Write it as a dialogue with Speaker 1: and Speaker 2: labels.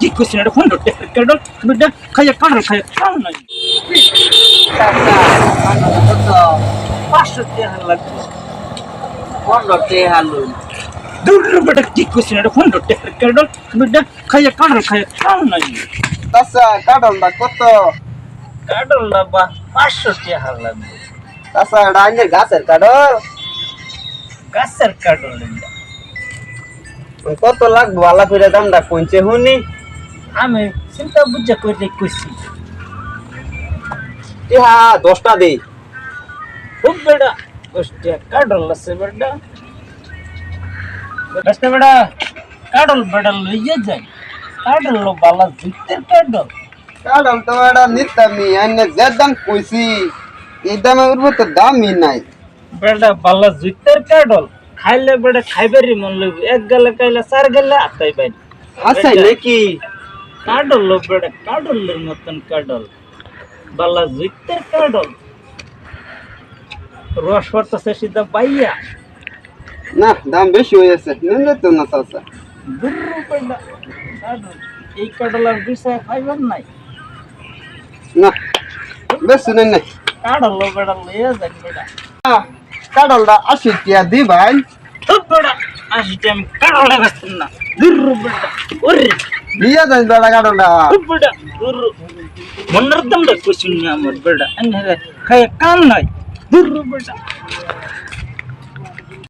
Speaker 1: কি করছিস এটা ফোন ধরতে কাডল বিটা খাইয়া কাডল খাইয়া কাম নাই পাঁচশো লাগবে
Speaker 2: পনেরো
Speaker 1: বেটা ফোন ধরতে কাডল খাইয়া খাইয়া নাই
Speaker 3: কত
Speaker 1: পাঁচশো লাগবে
Speaker 3: গাছের
Speaker 1: গাছের কাডল
Speaker 3: কত লাগবো? আলা করে দামটা কইছে হুনি।
Speaker 1: আমি চিন্তা বুঝা করে কইছি।
Speaker 3: ইহা দশটা দে।
Speaker 1: খুব বেটা দশটা কাডল আছে বেটা দশটা বেটা কাডল বেটা লইয়া যায়। কাডল লো বালা জিতের কাডল
Speaker 3: কাটল তো এটা নিতামি আইনে যে দাম কইছি এই দামে উঠবো তো দামই নাই।
Speaker 1: বেটা বালা জিতের কাডল খাইলে বেটা খাইবারই মন লইব এক গালে খাইলে চার গালে আতাই বাইর
Speaker 3: আসাই নাকি
Speaker 1: কাডল লো বেটা কাডলের মতন কাডল। বালা জিতের কাডল। রস পড়তেছে সিধা বাইয়া।
Speaker 3: না দাম বেশি হয়ে যাচ্ছে। নিলে তো না চাচা।
Speaker 1: দূর বেটা কাডল। এই কাডল আর বিষয় খাইবার নাই।
Speaker 3: না বেশি নেই নাই।
Speaker 1: কাডল লো বেটা লইয়া যাক বেটা
Speaker 3: কাটলটা আশি টিয়া দি ভাই।
Speaker 1: বেটা আসি আমি কাডল লাগাচ্ছি না।
Speaker 3: দিয়ে যাই বেড়া
Speaker 1: দূর মনের দমটা কুছুন আমার এনে খায় কাম নাই।